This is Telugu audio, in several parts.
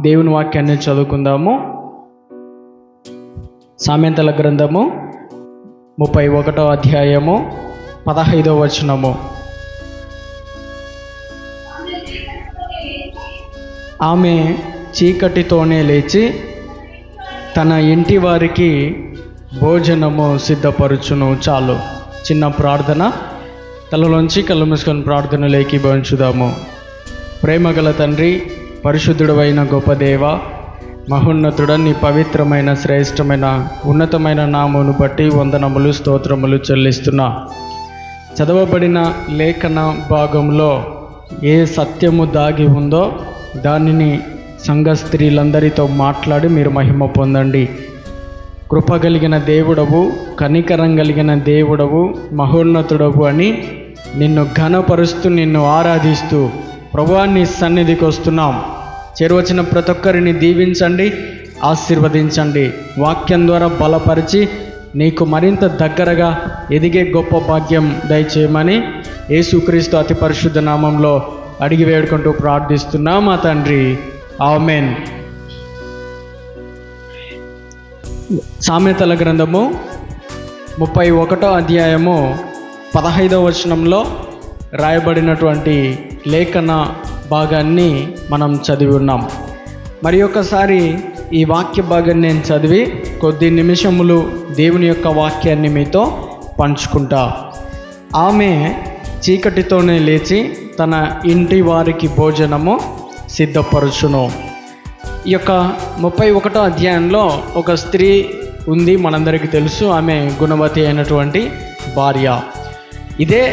దేవుని వాక్యాన్ని చదువుకుందాము. సామెతల గ్రంథము ముప్పై ఒకటో అధ్యాయము పదహైదో వచనము. ఆమె చీకటితోనే లేచి తన ఇంటి వారికి భోజనము సిద్ధపరచును చాలు. చిన్న ప్రార్థన. తలలోంచి కళ్ళు మూసుకొని ప్రార్థనలోకి భవించుదాము ప్రేమగల తండ్రి పరిశుద్ధుడవైన గొప్ప దేవ మహోన్నతుడ నీ పవిత్రమైన శ్రేష్టమైన ఉన్నతమైన నామును బట్టి వందనములు స్తోత్రములు చెల్లిస్తున్నా. చదవబడిన లేఖన భాగంలో ఏ సత్యము దాగి ఉందో దానిని సంఘ స్త్రీలందరితో మాట్లాడి మీరు మహిమ పొందండి. కృప కలిగిన దేవుడవు కనికరం కలిగిన దేవుడవు మహోన్నతుడవు అని నిన్ను ఘనపరుస్తూ నిన్ను ఆరాధిస్తూ ప్రభువా నీ సన్నిధికి వస్తున్నాం. చేరువచ్చిన ప్రతి ఒక్కరిని దీవించండి ఆశీర్వదించండి. వాక్యం ద్వారా బలపరిచి నీకు మరింత దగ్గరగా ఎదిగే గొప్ప భాగ్యం దయచేయమని యేసుక్రీస్తు అతి పరిశుద్ధ నామంలో అడిగి వేడుకుంటూ ప్రార్థిస్తున్నా మా తండ్రి. ఆమెన్. సామెతల గ్రంథము ముప్పై ఒకటో అధ్యాయము పదహైదవ వచనంలో రాయబడినటువంటి లేఖన భాగాన్ని మనం చదివి ఉన్నాం. మరి ఒకసారి ఈ వాక్య భాగాన్ని నేను చదివి కొద్ది నిమిషములు దేవుని యొక్క వాక్యాన్ని మీతో పంచుకుంటా. ఆమె చీకటితోనే లేచి తన ఇంటి వారికి భోజనము సిద్ధపరచును. ఈ యొక్క ముప్పై ఒకటో అధ్యాయంలో ఒక స్త్రీ ఉంది మనందరికీ తెలుసు. ఆమె గుణవతి అయినటువంటి భార్య. ఇదే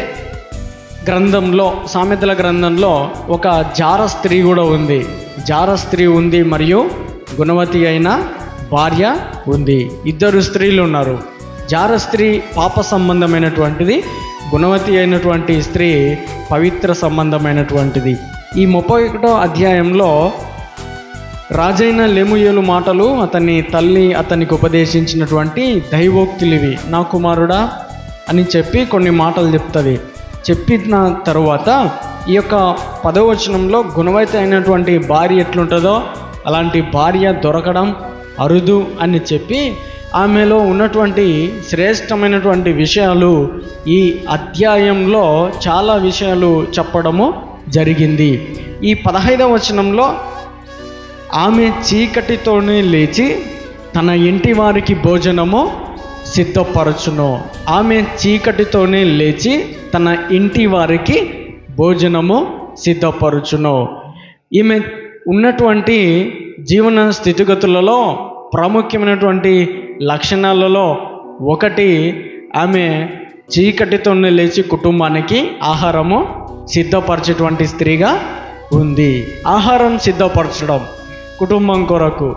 గ్రంథంలో సామెతల గ్రంథంలో ఒక జార స్త్రీ కూడా ఉంది. జార స్త్రీ ఉంది మరియు గుణవతి అయిన భార్య ఉంది. ఇద్దరు స్త్రీలు ఉన్నారు. జార స్త్రీ పాప సంబంధమైనటువంటిది గుణవతి అయినటువంటి స్త్రీ పవిత్ర సంబంధమైనటువంటిది. ఈ ముప్పై ఒకటో అధ్యాయంలో రాజైన లెముయేలు మాటలు అతని తల్లి అతనికి ఉపదేశించినటువంటి దైవోక్తులు ఇవి నా కుమారుడా అని చెప్పి కొన్ని మాటలు చెప్తుంది. చెప్పిన తరువాత ఈ యొక్క పదవచనంలో గుణవైత అయినటువంటి భార్య ఎట్లుంటుందో అలాంటి భార్య దొరకడం అరుదు అని చెప్పి ఆమెలో ఉన్నటువంటి శ్రేష్టమైనటువంటి విషయాలు ఈ అధ్యాయంలో చాలా విషయాలు చెప్పడము జరిగింది. ఈ పదహైదవ వచనంలో ఆమె చీకటితోనే లేచి తన ఇంటి వారికి భోజనము సిద్ధపరచును. ఆమె చీకటితోనే లేచి తన ఇంటి వారికి భోజనము సిద్ధపరచును. ఈమె ఉన్నటువంటి జీవన స్థితిగతులలో ప్రాముఖ్యమైనటువంటి లక్షణాలలో ఒకటి ఆమె చీకటితోనే లేచి కుటుంబానికి ఆహారము సిద్ధపరచేటువంటి స్త్రీగా ఉంది. ఆహారం సిద్ధపరచడం కుటుంబం కొరకు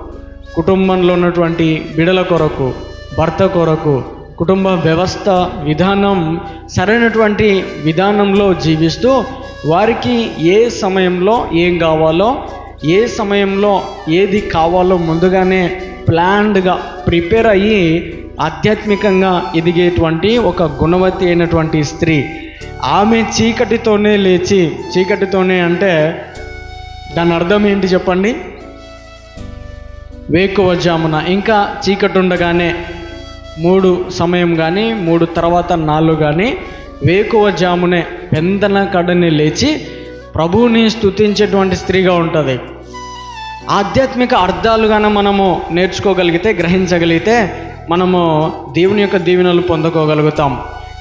కుటుంబంలో ఉన్నటువంటి బిడల కొరకు భర్త కొరకు కుటుంబ వ్యవస్థ విధానం సరైనటువంటి విధానంలో జీవిస్తూ వారికి ఏ సమయంలో ఏం కావాలో ఏ సమయంలో ఏది కావాలో ముందుగానే ప్లాన్డ్గా ప్రిపేర్ అయ్యి ఆధ్యాత్మికంగా ఎదిగేటువంటి ఒక గుణవతి అయినటువంటి స్త్రీ. ఆమె చీకటితోనే లేచి చీకటితోనే అంటే దాని అర్థం ఏంటి చెప్పండి? వేకువజామున. ఇంకా చీకటి ఉండగానే మూడు సమయం కానీ మూడు తర్వాత నాలుగు కానీ వేకువ జామునే పెందన కడని లేచి ప్రభువుని స్తుతించేటువంటి స్త్రీగా ఉంటుంది. ఆధ్యాత్మిక అర్థాలుగానే మనము నేర్చుకోగలిగితే గ్రహించగలిగితే మనము దేవుని యొక్క దీవెనలు పొందుకోగలుగుతాం.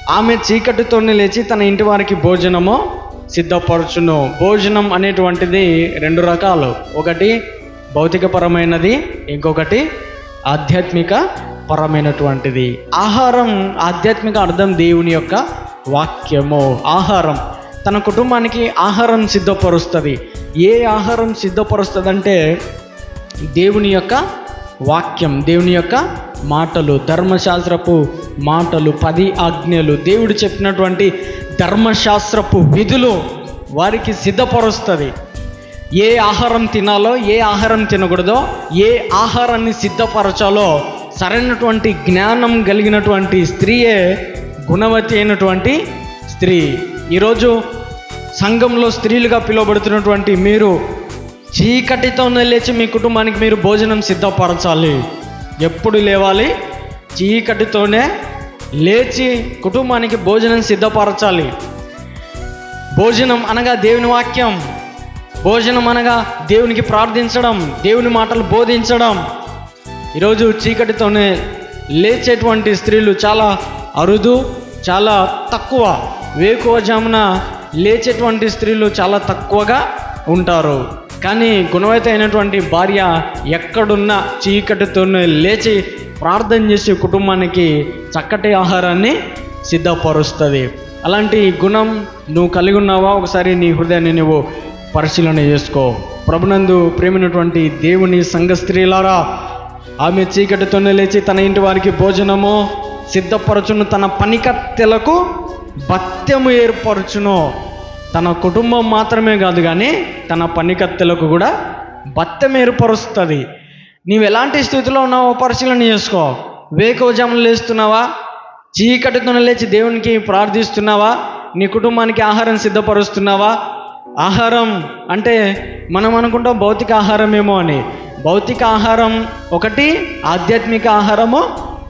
ఆమె చీకటితోనే లేచి తన ఇంటి వారికి భోజనము సిద్ధపరచును. భోజనం అనేటువంటిది రెండు రకాలు. ఒకటి భౌతికపరమైనది ఇంకొకటి ఆధ్యాత్మిక పరమైనటువంటిది. ఆహారం ఆధ్యాత్మిక అర్థం దేవుని యొక్క వాక్యము. ఆహారం. తన కుటుంబానికి ఆహారం సిద్ధపరుస్తుంది. ఏ ఆహారం సిద్ధపరుస్తుంది అంటే దేవుని యొక్క వాక్యం దేవుని యొక్క మాటలు. ధర్మశాస్త్రపు మాటలు పది ఆజ్ఞలు. దేవుడు చెప్పినటువంటి ధర్మశాస్త్రపు విధులు వారికి సిద్ధపరుస్తుంది. ఏ ఆహారం తినాలో ఏ ఆహారం తినకూడదో ఏ ఆహారాన్ని సిద్ధపరచాలో సరైనటువంటి జ్ఞానం కలిగినటువంటి స్త్రీయే గుణవతి అయినటువంటి స్త్రీ. ఈరోజు సంఘంలో స్త్రీలుగా పిలువబడుతున్నటువంటి మీరు చీకటితోనే లేచి మీ కుటుంబానికి మీరు భోజనం సిద్ధపరచాలి. ఎప్పుడు లేవాలి? చీకటితోనే లేచి కుటుంబానికి భోజనం సిద్ధపరచాలి. భోజనం అనగా దేవుని వాక్యం. భోజనం అనగా దేవునికి ప్రార్థించడం దేవుని మాటలు బోధించడం. ఈరోజు చీకటితోనే లేచేటువంటి స్త్రీలు చాలా అరుదు చాలా తక్కువ. వేకువజామున లేచేటువంటి స్త్రీలు చాలా తక్కువగా ఉంటారు. కానీ గుణవైత అయినటువంటి భార్య ఎక్కడున్నా చీకటితోనే లేచి ప్రార్థన చేసి కుటుంబానికి చక్కటి ఆహారాన్ని సిద్ధపరుస్తుంది. అలాంటి గుణం నువ్వు కలిగి ఉన్నావా? ఒకసారి నీ హృదయాన్ని నువ్వు పరిశీలన చేసుకో. ప్రభునందు ప్రేమైనటువంటి దేవుని సంఘ స్త్రీలారా ఆమె చీకటితోనే లేచి తన ఇంటి వారికి భోజనము సిద్ధపరచును. తన పనికత్తెలకు భత్యము ఏర్పరచును. తన కుటుంబం మాత్రమే కాదు కానీ తన పనికత్తెలకు కూడా భత్యం ఏర్పరుస్తుంది. నీవు ఎలాంటి స్థితిలో ఉన్నావో పరిశీలన చేసుకో. వేకోజాములు లేస్తున్నావా? చీకటితోనే లేచి దేవునికి ప్రార్థిస్తున్నావా? నీ కుటుంబానికి ఆహారం సిద్ధపరుస్తున్నావా? ఆహారం అంటే మనం అనుకుంటాం భౌతిక ఆహారం ఏమో అని. భౌతిక ఆహారం ఒకటి ఆధ్యాత్మిక ఆహారము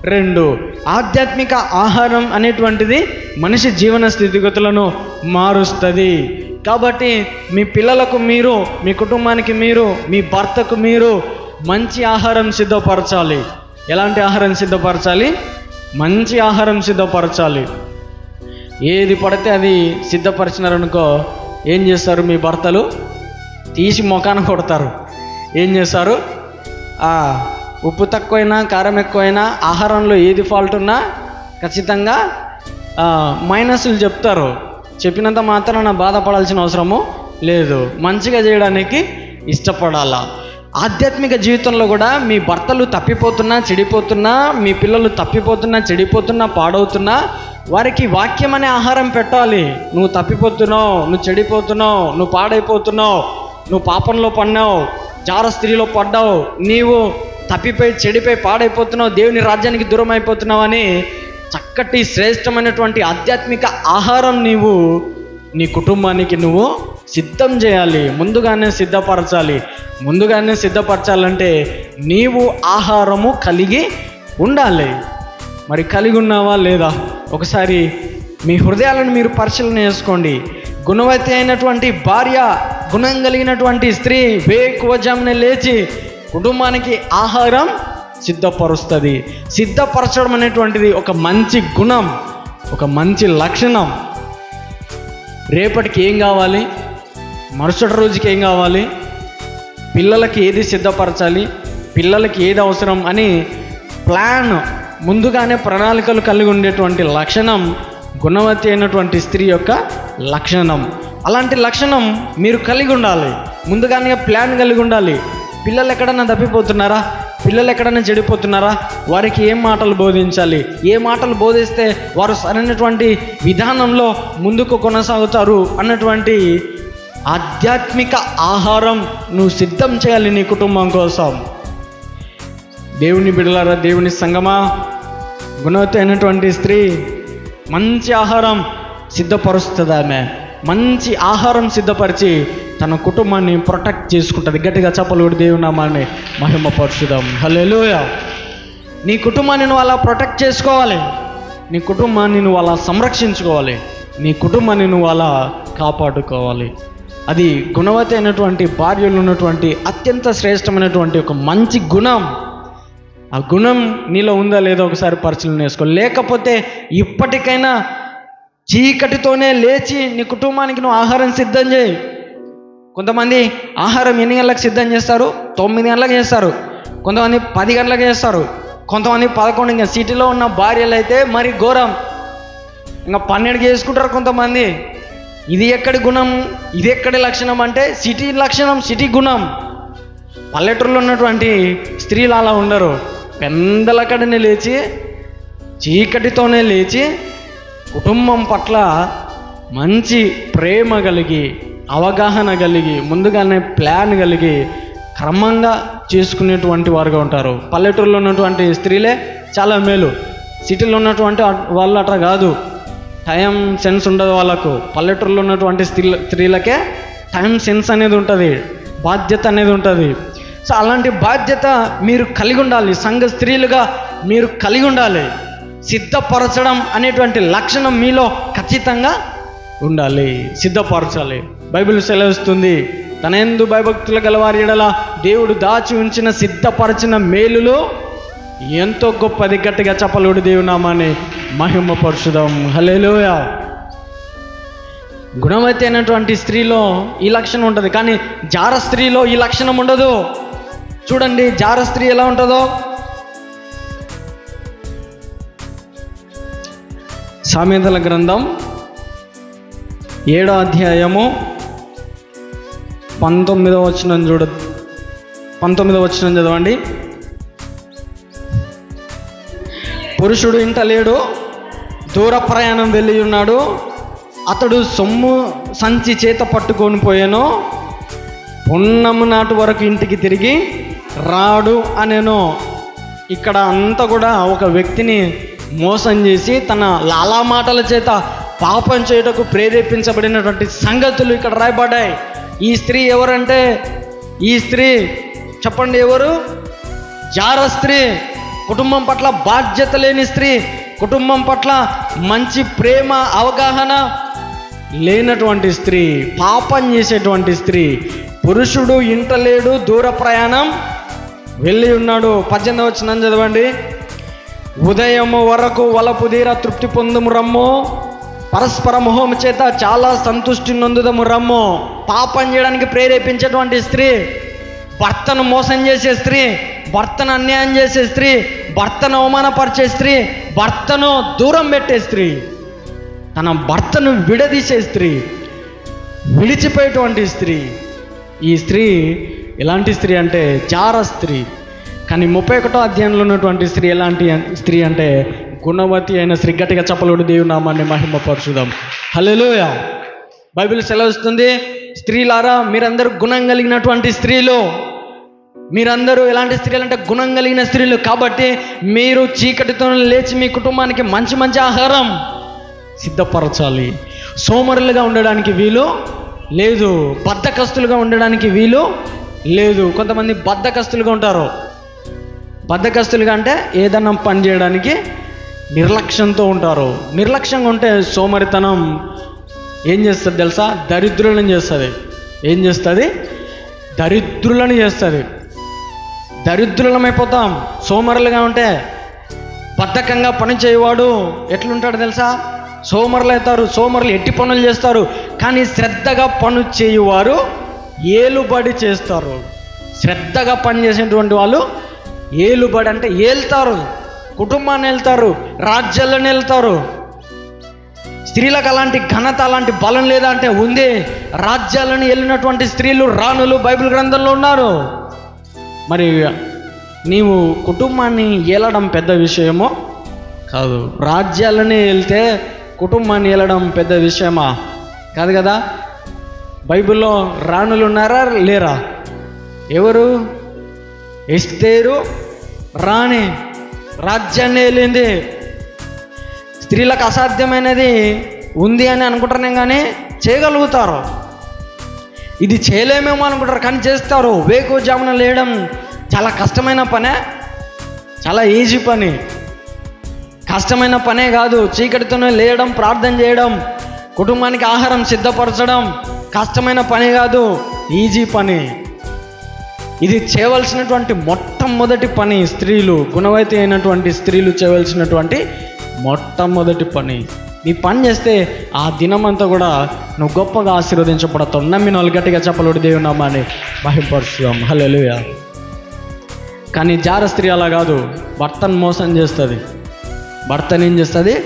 రెండు. ఆధ్యాత్మిక ఆహారం అనేటువంటిది మనిషి జీవన స్థితిగతులను మారుస్తుంది. కాబట్టి మీ పిల్లలకు మీరు మీ కుటుంబానికి మీరు మీ భర్తకు మీరు మంచి ఆహారం సిద్ధపరచాలి. ఎలాంటి ఆహారం సిద్ధపరచాలి? మంచి ఆహారం సిద్ధపరచాలి. ఏది పడితే అది సిద్ధపరిచినారనుకో ఏం చేస్తారు మీ భర్తలు? తీసి మొఖాన కొడతారు. ఏం చేస్తారు ఉప్పు తక్కువైనా కారం ఎక్కువైనా ఆహారంలో ఏది ఫాల్ట్ ఉన్నా ఖచ్చితంగా మైనస్లు చెప్తారు. చెప్పినంత మాత్రాన బాధపడాల్సిన అవసరము లేదు. మంచిగా చేయడానికి ఇష్టపడాలా? ఆధ్యాత్మిక జీవితంలో కూడా మీ భర్తలు తప్పిపోతున్నా చెడిపోతున్నా మీ పిల్లలు తప్పిపోతున్నా చెడిపోతున్నా పాడవుతున్నా వారికి వాక్యం అనే ఆహారం పెట్టాలి. నువ్వు తప్పిపోతున్నావు నువ్వు చెడిపోతున్నావు నువ్వు పాడైపోతున్నావు నువ్వు పాపంలో పడినావు జార స్త్రీలో పడ్డావు నీవు తప్పిపోయి చెడిపోయి పాడైపోతున్నావు దేవుని రాజ్యానికి దూరం అయిపోతున్నావు అని చక్కటి శ్రేష్టమైనటువంటి ఆధ్యాత్మిక ఆహారం నీవు నీ కుటుంబానికి నువ్వు సిద్ధం చేయాలి. ముందుగానే సిద్ధపరచాలి. ముందుగానే సిద్ధపరచాలంటే నీవు ఆహారము కలిగి ఉండాలి. మరి కలిగి ఉన్నావా లేదా? ఒకసారి మీ హృదయాలను మీరు పరిశీలన చేసుకోండి. గుణవతి అయినటువంటి భార్య గుణం కలిగినటువంటి స్త్రీ వేకువజామున లేచి కుటుంబానికి ఆహారం సిద్ధపరుస్తుంది. సిద్ధపరచడం అనేటువంటిది ఒక మంచి గుణం ఒక మంచి లక్షణం. రేపటికి ఏం కావాలి? మరుసటి రోజుకి ఏం కావాలి? పిల్లలకి ఏది సిద్ధపరచాలి? పిల్లలకి ఏది అవసరం అని ప్లాన్ ముందుగానే ప్రణాళికలు కలిగి ఉండేటువంటి లక్షణం గుణవతి అయినటువంటి స్త్రీ యొక్క లక్షణం. అలాంటి లక్షణం మీరు కలిగి ఉండాలి. ముందుగానే ప్లాన్ కలిగి ఉండాలి. పిల్లలు ఎక్కడన్నా తప్పిపోతున్నారా? పిల్లలు ఎక్కడైనా చెడిపోతున్నారా? వారికి ఏం మాటలు బోధించాలి? ఏ మాటలు బోధిస్తే వారు సరైనటువంటి విధానంలో ముందుకు కొనసాగుతారు అన్నటువంటి ఆధ్యాత్మిక ఆహారం నువ్వు సిద్ధం చేయాలి నీ కుటుంబం కోసం. దేవుని బిడలారా దేవుని సంగమా గుణవతి అయినటువంటి స్త్రీ మంచి ఆహారం సిద్ధపరుస్తుంది ఆమె. మంచి ఆహారం సిద్ధపరిచి తన కుటుంబాన్ని ప్రొటెక్ట్ చేసుకుంటుంది. గట్టిగా చెప్పలు కూడా దేవుని నామాన్ని మహిమపరచుదాం. హల్లెలూయా నీ కుటుంబాన్ని నువ్వు అలా ప్రొటెక్ట్ చేసుకోవాలి. నీ కుటుంబాన్ని నువ్వు అలా సంరక్షించుకోవాలి. నీ కుటుంబాన్ని నువ్వు అలా కాపాడుకోవాలి. అది గుణవతి అయినటువంటి భార్యలు ఉన్నటువంటి అత్యంత శ్రేష్టమైనటువంటి ఒక మంచి గుణం. ఆ గుణం నీలో ఉందా లేదో ఒకసారి పరిశీలన చేసుకో. లేకపోతే ఇప్పటికైనా చీకటితోనే లేచి నీ కుటుంబానికి నువ్వు ఆహారం సిద్ధం చేయి. కొంతమంది ఆహారం ఎన్ని గంటలకు సిద్ధం చేస్తారు? తొమ్మిది గంటలకు చేస్తారు. కొంతమంది పది గంటలకు చేస్తారు. కొంతమంది పదకొండు ఇంకా సిటీలో ఉన్న భార్యలు అయితే మరి ఘోరం. ఇంకా పన్నెండుకి చేసుకుంటారు కొంతమంది. ఇది ఎక్కడి గుణం? ఇది ఎక్కడి లక్షణం అంటే సిటీ లక్షణం సిటీ గుణం. పల్లెటూరులో ఉన్నటువంటి స్త్రీలు అలా ఉండరు. పెందలకడనే లేచి చీకటితోనే లేచి కుటుంబం పట్ల మంచి ప్రేమ కలిగి అవగాహన కలిగి ముందుగానే ప్లాన్ కలిగి క్రమంగా చేసుకునేటువంటి వారుగా ఉంటారు. పల్లెటూరులో ఉన్నటువంటి స్త్రీలే చాలా మేలు. సిటీలో ఉన్నటువంటి వాళ్ళు అట్లా కాదు. టైం సెన్స్ ఉండదు వాళ్ళకు. పల్లెటూరులో ఉన్నటువంటి స్త్రీల స్త్రీలకే టైం సెన్స్ అనేది ఉంటుంది. బాధ్యత అనేది ఉంటుంది. సో అలాంటి బాధ్యత మీరు కలిగి ఉండాలి. సంఘ స్త్రీలుగా మీరు కలిగి ఉండాలి. సిద్ధపరచడం అనేటువంటి లక్షణం మీలో ఖచ్చితంగా ఉండాలి. సిద్ధపరచాలి. బైబిల్ సెలవిస్తుంది తనందు భయభక్తులు గలవారి ఎడల దేవుడు దాచి ఉంచిన సిద్ధపరచిన మేలులో ఎంతో గొప్పది. గట్టిగా చెప్పలుడు దేవునామాని మహిమ పరుషుదాం హలేలోయ గుణవతి అయినటువంటి స్త్రీలో ఈ లక్షణం ఉంటుంది. కానీ జార స్త్రీలో ఈ లక్షణం ఉండదు. చూడండి జార స్త్రీ ఎలా ఉంటుందో. సామెతల గ్రంథం ఏడో అధ్యాయము పంతొమ్మిదో వచ్చిన చూడ పంతొమ్మిదో వచ్చిన చదవండి. పురుషుడు ఇంట లేడు దూర ప్రయాణం వెళ్ళి ఉన్నాడు. అతడు సొమ్ము సంచి చేత పట్టుకొని పోయాను ఉన్నము నాటి వరకు ఇంటికి తిరిగి రాడు అనేను. ఇక్కడ అంతా కూడా ఒక వ్యక్తిని మోసం చేసి తన లాలా మాటల చేత పాపం చేయుటకు ప్రేరేపించబడినటువంటి సంగతులు ఇక్కడ రాయబడ్డాయి. ఈ స్త్రీ ఎవరంటే ఈ స్త్రీ చెప్పండి ఎవరు? జార స్త్రీ కుటుంబం పట్ల బాధ్యత లేని స్త్రీ కుటుంబం పట్ల మంచి ప్రేమ అవగాహన లేనటువంటి స్త్రీ పాపం చేసేటువంటి స్త్రీ పురుషుడు ఇంట లేడు దూర ప్రయాణం వెళ్ళి ఉన్నాడు. పద్దెనిమిది వచ్చిన చదవండి. ఉదయము వరకు వలపు తీర తృప్తి పొందుము రమ్ము. పరస్పర మొహం చేత చాలా సంతుష్టి నొందుదము రమ్ము. పాపం చేయడానికి ప్రేరేపించేటువంటి స్త్రీ భర్తను మోసం చేసే స్త్రీ భర్తను అన్యాయం చేసే స్త్రీ భర్తను అవమానపరిచే స్త్రీ భర్తను దూరం పెట్టే స్త్రీ. తన భర్తను విడదీసే స్త్రీ విడిచిపోయేటువంటి స్త్రీ. ఈ స్త్రీ ఎలాంటి స్త్రీ అంటే జార స్త్రీ. కానీ ముప్పై ఒకటో అధ్యాయంలో ఉన్నటువంటి స్త్రీ ఎలాంటి స్త్రీ అంటే గుణవతి అయిన స్త్రీ గట్టిగా చెప్పలోడు దేవుని నామాన్ని మహిమపరచుదాం. హలోయ బైబిల్ సెలవుస్తుంది స్త్రీలారా మీరందరూ గుణం కలిగినటువంటి స్త్రీలు. మీరందరూ ఎలాంటి స్త్రీలు అంటే గుణం కలిగిన స్త్రీలు. కాబట్టి మీరు చీకటితో లేచి మీ కుటుంబానికి మంచి మంచి ఆహారం సిద్ధపరచాలి. సోమరులుగా ఉండడానికి వీలు లేదు బద్ధకస్తులుగా ఉండడానికి వీలు లేదు. కొంతమంది బద్ధకస్తులుగా ఉంటారు. బద్ధకస్తులుగా అంటే ఏదన్నా పని చేయడానికి నిర్లక్ష్యంతో ఉంటారు. నిర్లక్ష్యంగా ఉంటే సోమరితనం ఏం చేస్తుంది తెలుసా? దరిద్రులను చేస్తుంది. ఏం చేస్తుంది? దరిద్రులను చేస్తుంది. దరిద్రులమైపోతాం. సోమరులుగా ఉంటే బద్ధకంగా పని చేయవాడు ఎట్లుంటాడు తెలుసా? సోమరులు అవుతారు సోమరులు ఎట్టి పనులు చేస్తారు? కానీ శ్రద్ధగా పను చేయువారు ఏలుబడి చేస్తారు. శ్రద్ధగా పని చేసినటువంటి వాళ్ళు ఏలుబడి అంటే ఏళ్తారు కుటుంబాన్ని వెళ్తారు రాజ్యాలను వెళ్తారు స్త్రీలకు అలాంటి ఘనత అలాంటి బలం లేదా అంటే ఉంది. రాజ్యాలను వెళ్ళినటువంటి స్త్రీలు రాణులు బైబిల్ గ్రంథంలో ఉన్నారు. మరి నీవు కుటుంబాన్ని ఏలడం పెద్ద విషయమో కాదు. రాజ్యాలని వెళ్తే కుటుంబాన్ని వెళ్ళడం పెద్ద విషయమా? కాదు కదా? బైబిల్లో రాణులు ఉన్నారా లేరా? ఎవరు? ఎస్తేరు రాణి రాజ్యాన్ని వెళ్ళింది స్త్రీలకు అసాధ్యమైనది ఉంది అని అనుకుంటున్నాం కానీ చేయగలుగుతారు. ఇది చేయలేమేమో అనుకుంటారు కానీ చేస్తారు. వేకు జామున లేయడం చాలా కష్టమైన పనే చాలా ఈజీ పని. కష్టమైన పనే కాదు. చీకటితోనే లేయడం ప్రార్థన చేయడం కుటుంబానికి ఆహారం సిద్ధపరచడం కష్టమైన పని కాదు. ఈజీ పని. ఇది చేయవలసినటువంటి మొట్టమొదటి పని. స్త్రీలు గుణవైతే అయినటువంటి స్త్రీలు చేయవలసినటువంటి మొట్టమొదటి పని. నీ పని చేస్తే ఆ దినమంతా కూడా నువ్వు గొప్పగా ఆశీర్వదించబడతావు. నమ్మి వాళ్ళు గట్టిగా చెప్పలేడు దేవుని నామాన్ని. మహింపరుచుదాం. హల్లెలూయా కానీ జార స్త్రీ అలా కాదు. భర్తను మోసం చేస్తుంది. భర్తని ఏం చేస్తుంది?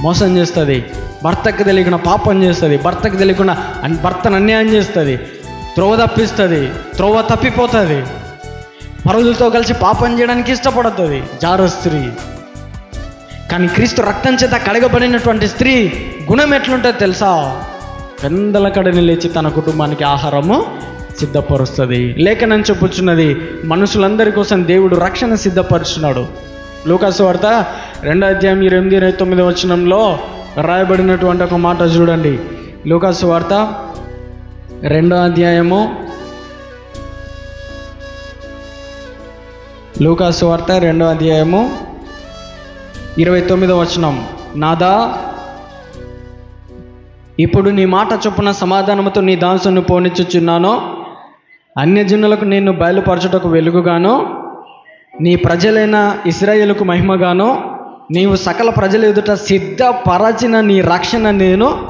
మోసం చేస్తుంది. భర్తకు తెలియకుండా పాపం చేస్తుంది. భర్తకు తెలియకుండా భర్తను అన్యాయం చేస్తుంది. త్రోవ తప్పిస్తుంది. త్రోవ తప్పిపోతుంది. పరులతో కలిసి పాపం చేయడానికి ఇష్టపడుతుంది. జార స్త్రీ. కానీ క్రీస్తు రక్తం చేత కడగబడినటువంటి స్త్రీ గుణం ఎట్లుంటుంది తెలుసా? పెందల కడని లేచి తన కుటుంబానికి ఆహారము సిద్ధపరుస్తుంది. లేఖనం చెప్పుచున్నది మనుషులందరి కోసం దేవుడు రక్షణ సిద్ధపరుచున్నాడు. లోకాసు వార్త రెండో అధ్యాయం ఇరవై ఇరవై తొమ్మిది వచనంలో రాయబడినటువంటి ఒక మాట చూడండి. లూకాస్ వార్త రెండో అధ్యాయము లూకాస్ వార్త రెండో అధ్యాయము ఇరవై తొమ్మిదో వచనం. నాదా ఇప్పుడు నీ మాట చొప్పున సమాధానముతో నీ దాసును పోనిచ్చుచున్నాను. అన్యజనులకు నిన్ను బయలుపరచుటకు వెలుగుగాను నీ ప్రజలైన ఇస్రాయేలుకు మహిమగాను నీవు సకల ప్రజల ఎదుట సిద్ధపరచిన నీ రక్షణ నేను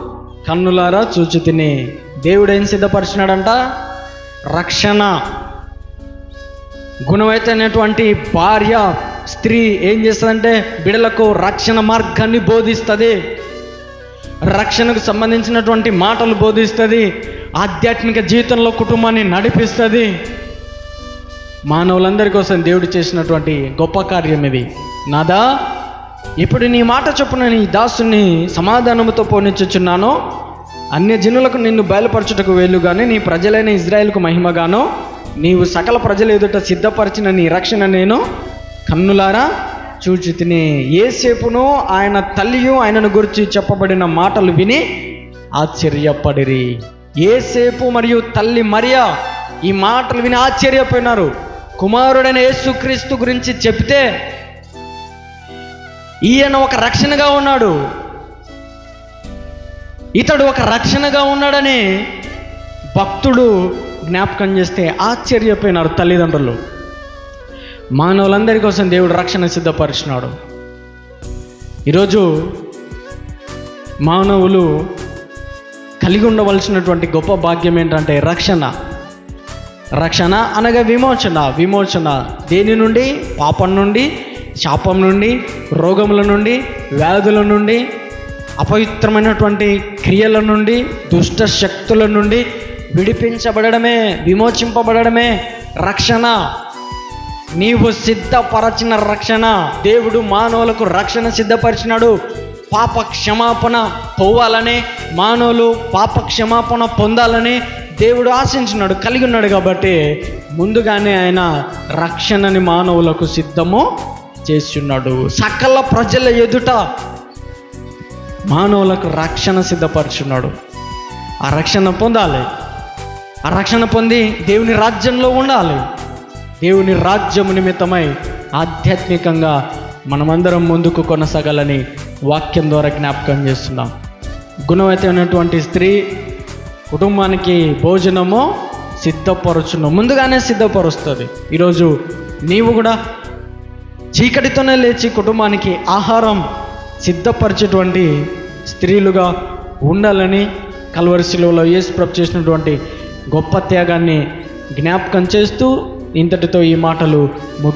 కన్నులారా చూచి తిని దేవుడు ఏం సిద్ధపరిచినాడంట? రక్షణ. గుణమైనటువంటి భార్య స్త్రీ ఏం చేస్తుందంటే బిడలకు రక్షణ మార్గాన్ని బోధిస్తుంది. రక్షణకు సంబంధించినటువంటి మాటలు బోధిస్తుంది. ఆధ్యాత్మిక జీవితంలో కుటుంబాన్ని నడిపిస్తుంది. మానవులందరి కోసం దేవుడు చేసినటువంటి గొప్ప కార్యం ఇది. నాదా? ఇప్పుడు నీ మాట చొప్పున నీ దాసుని సమాధానముతో పోనిచ్చుచున్నాను. అన్య జనులకు నిన్ను బయలుపరచుటకు వేలుగానే నీ ప్రజలైన ఇజ్రాయెల్కు మహిమగాను నీవు సకల ప్రజల ఎదుట సిద్ధపరిచిన నీ రక్షణ నేను. కన్నులారా చూచి తిని. ఏసేపును ఆయన తల్లియు ఆయనను గురించి చెప్పబడిన మాటలు విని ఆశ్చర్యపడిరి. ఏసేపు మరియు తల్లి మరియా ఈ మాటలు విని ఆశ్చర్యపోయినారు. కుమారుడైన యేసుక్రీస్తు గురించి చెప్తే ఈయన ఒక రక్షణగా ఉన్నాడు. ఇతడు ఒక రక్షణగా ఉన్నాడని భక్తుడు జ్ఞాపకం చేస్తే ఆశ్చర్యపోయినారు తల్లిదండ్రులు. మానవులందరి కోసం దేవుడు రక్షణ సిద్ధపరిచినాడు. ఈరోజు మానవులు కలిగి ఉండవలసినటువంటి గొప్ప భాగ్యం ఏంటంటే రక్షణ. రక్షణ అనగా విమోచన. విమోచన దేని నుండి? పాపం నుండి శాపం నుండి రోగముల నుండి వ్యాధుల నుండి అపవిత్రమైనటువంటి క్రియల నుండి దుష్ట శక్తుల నుండి విడిపించబడమే విమోచింపబడమే రక్షణ. నీవు సిద్ధపరచిన రక్షణ. దేవుడు మానవులకు రక్షణ సిద్ధపరిచినాడు. పాప క్షమాపణ పోవాలని మానవులు పాప క్షమాపణ పొందాలని దేవుడు ఆశించినాడు కలిగి ఉన్నాడు కాబట్టి ముందుగానే ఆయన రక్షణని మానవులకు సిద్ధము చేస్తున్నాడు. సకల ప్రజల ఎదుట మానవులకు రక్షణ సిద్ధపరుచున్నాడు. ఆ రక్షణ పొందాలి. ఆ రక్షణ పొంది దేవుని రాజ్యంలో ఉండాలి. దేవుని రాజ్యం నిమిత్తమై ఆధ్యాత్మికంగా మనమందరం ముందుకు కొనసాగాలని వాక్యం ద్వారా జ్ఞాపకం చేస్తున్నాం. గుణవతమైనటువంటి స్త్రీ కుటుంబానికి భోజనము సిద్ధపరచును. ముందుగానే సిద్ధపరుస్తుంది. ఈరోజు నీవు కూడా చీకటితోనే లేచి కుటుంబానికి ఆహారం సిద్ధపరిచేటువంటి స్త్రీలుగా ఉండాలని కల్వరిశిలో యేసు చేసినటువంటి గొప్ప త్యాగాన్ని జ్ఞాపకం చేస్తూ ఇంతటితో ఈ మాటలు ముగి